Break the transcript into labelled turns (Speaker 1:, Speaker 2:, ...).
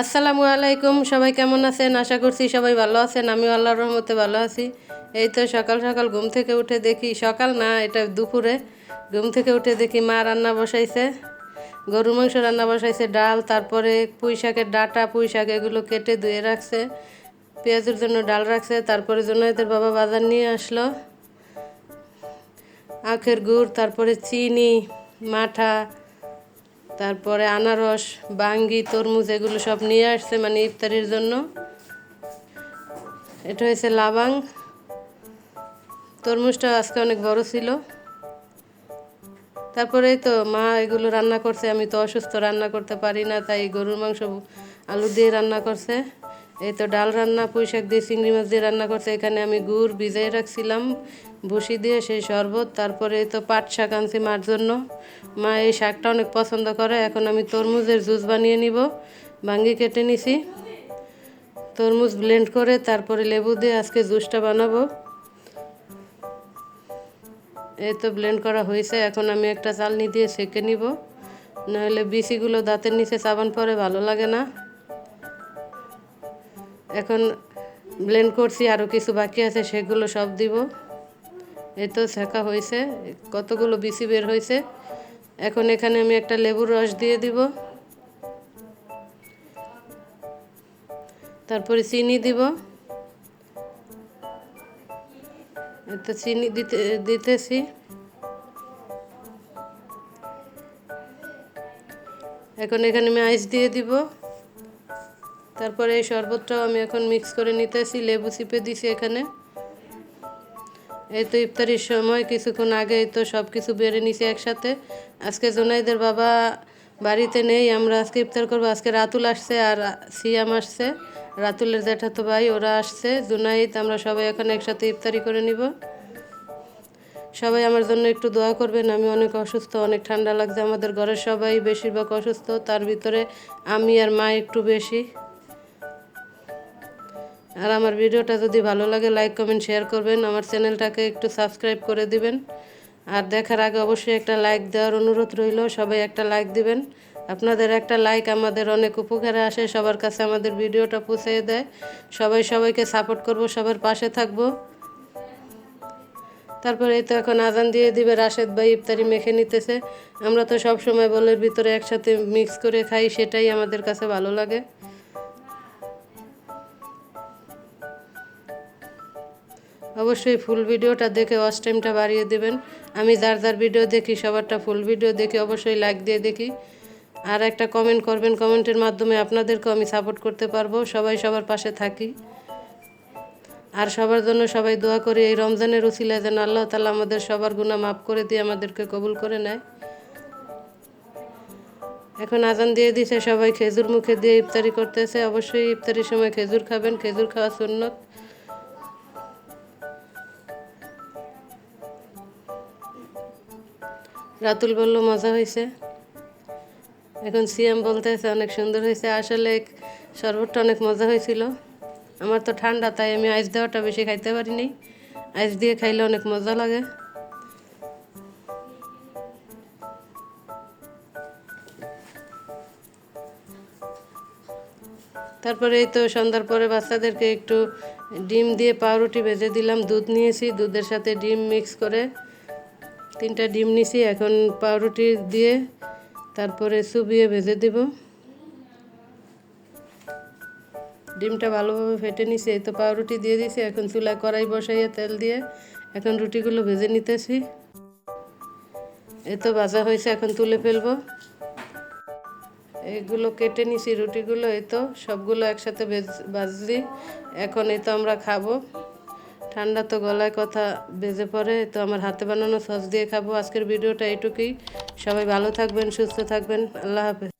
Speaker 1: আসসালামু আলাইকুম, সবাই কেমন আছেন? আশা করছি সবাই ভালো আছেন। আমি আল্লাহর রহমতে ভালো আছি। এই তো সকাল সকাল ঘুম থেকে উঠে দেখি, সকাল না, এটা দুপুরে। ঘুম থেকে উঠে দেখি মা রান্না বসাইছে। গরুর মাংস রান্না বসাইছে, ডাল, তারপরে পুঁই শাকের ডাটা, পুঁই শাক এগুলো কেটে ধুয়ে রাখছে। পেঁয়াজের জন্য ডাল রাখছে, তারপরে জোনাইদের বাবা বাজার নিয়ে আসলো। আখের গুড়, তারপরে চিনি, মাঠা তারপরে আনারস, বাঙ্গি, তরমুজ, এগুলো সব নিয়ে আসছে মানে ইফতারির জন্য। এটা হয়েছে লাবাং। তরমুজটা আজকে অনেক বড় ছিল। তারপরে তো মা এগুলো রান্না করছে। আমি তো অসুস্থ, রান্না করতে পারি না, তাই গরুর মাংস, আলু দিয়ে রান্না করছে। এই তো ডাল রান্না পুঁই শাক দিয়ে চিংড়ি মাছ দিয়ে রান্না করছে। এখানে আমি গুড় ভিজাই রাখছিলাম বসি দিয়ে সেই শরবত, তারপরে তো পাট শাক আনছি মার জন্য। মা এই শাকটা অনেক পছন্দ করে, এখন আমি তরমুজের জুস বানিয়ে নিব, ভাঙ্গি কেটে নিছি। তরমুজ ব্লেন্ড করে তারপরে লেবু দিয়ে আজকে জুসটা বানাবো। এই তো ব্লেন্ড করা হয়েছে, এখন আমি একটা চালনি দিয়ে সেঁকে নিব। নাহলে বিচিগুলো দাঁতের নিচে চাবান পরে ভালো লাগে না। এখন ব্লেন্ড করছি আরও কিছু বাকি আছে, সেগুলো সব দিব। এই তো শেখা হয়েছে, কতগুলো বিসি বের হয়েছে। এখন এখানে আমি একটা লেবুর রস দিয়ে দিব। তারপরে চিনি দিব। তো চিনি দিতে, দিতেছি। এখন এখানে আমি আইস দিয়ে দিব। তারপরে এই শরবতটাও আমি এখন মিক্স করে নিতেছি, লেবু চিপে দিছি এখানে। এই তো ইফতারির সময়, কিছুক্ষণ আগে তো সব কিছু বেড়ে নিছি একসাথে। আজকে জোনাইদের বাবা বাড়িতে নেই, আমরা আজকে ইফতার করব। আজকে রাতুল আসছে আর সিয়াম আসছে। রাতুলের জ্যাঠাতো ভাই, ওরা আসছে। জুনাইদ, আমরা সবাই এখন একসাথে ইফতারি করে নিব। সবাই আমার জন্য একটু দোয়া করবেন, আমি অনেক অসুস্থ, অনেক ঠান্ডা লাগছে। আমাদের ঘরের সবাই বেশিরভাগ অসুস্থ, তার ভিতরে আমি আর মা একটু বেশি। আর আমার ভিডিওটা যদি ভালো লাগে লাইক কমেন্ট শেয়ার করবেন। আমার চ্যানেলটাকে একটু সাবস্ক্রাইব করে দিবেন। আর দেখার আগে অবশ্যই একটা লাইক দেওয়ার অনুরোধ রইল। সবাই একটা লাইক দিবেন। আপনাদের একটা লাইক আমাদের অনেক উপকারে আসে, সবার কাছে আমাদের ভিডিওটা পৌঁছে দেয়। সবাই সবাইকে সাপোর্ট করব, সবার পাশে থাকব। তারপরে এই তো এখন আজান দিয়ে দিবে, রাশেদ ভাই ইফতারি মেখে নিতেছে। আমরা তো সব সময় বলের ভিতরে একসাথে মিক্স করে খাই, সেটাই আমাদের কাছে ভালো লাগে। অবশ্যই ফুল ভিডিওটা দেখে ওয়াচ টাইমটা বাড়িয়ে দেবেন। আমি যার যার ভিডিও দেখি, সবারটা ফুল ভিডিও দেখি অবশ্যই লাইক দিয়ে দেখি। আর একটা কমেন্ট করবেন কমেন্টের মাধ্যমে আপনাদেরকেও আমি সাপোর্ট করতে পারব। সবাই সবার পাশে থাকি। আর সবার জন্য সবাই দোয়া করি, এই রমজানের উচিলা যেন আল্লাহ তালা আমাদের সবার গুণা মাফ করে দিয়ে আমাদেরকে কবুল করে নেয়। এখন আজান দিয়ে দিছে, সবাই খেজুর মুখে দিয়ে ইফতারি করতেছে। অবশ্যই ইফতারির সময় খেজুর খাবেন। খেজুর খাওয়া সুন্নত। রাতুল বলল, মজা হয়েছে। এখন সিএম বলতেছে অনেক সুন্দর হয়েছে। আসলে শরবতটা অনেক মজা হয়েছিল। আমার তো ঠান্ডা, তাই আমি আইস দেওয়াটা বেশি খাইতে পারিনি। আইস দিয়ে খাইলে অনেক মজা লাগে। তারপরে এই তো সন্ধ্যার পরে বাচ্চাদেরকে একটু ডিম দিয়ে পাউরুটি ভেজে দিলাম। দুধ নিয়েছি, দুধের সাথে ডিম মিক্স করে তিনটা ডিম নিছি, এখন পাউরুটি দিয়ে তারপরে চুবিয়ে ভেজে দিব। ডিমটা ভালোভাবে ফেটে নিছি, এই তো পাউরুটি দিয়ে দিছি এখন চুলা কড়াই বসাইয়ে তেল দিয়ে এখন রুটিগুলো ভেজে নিতেছি। এই তো ভাজা হয়েছে, এখন তুলে ফেলব। এগুলো কেটে নিছি রুটিগুলো, এই তো সবগুলো একসাথে ভাজছি। এখন এই তো আমরা খাব। ঠান্ডা তো গলায় কথা বেজে পড়ে, তো আমার হাতে বানানো সস দিয়ে খাব। আজকের ভিডিওটা এটুকুই। সবাই ভালো থাকবেন, সুস্থ থাকবেন। আল্লাহ হাফেজ।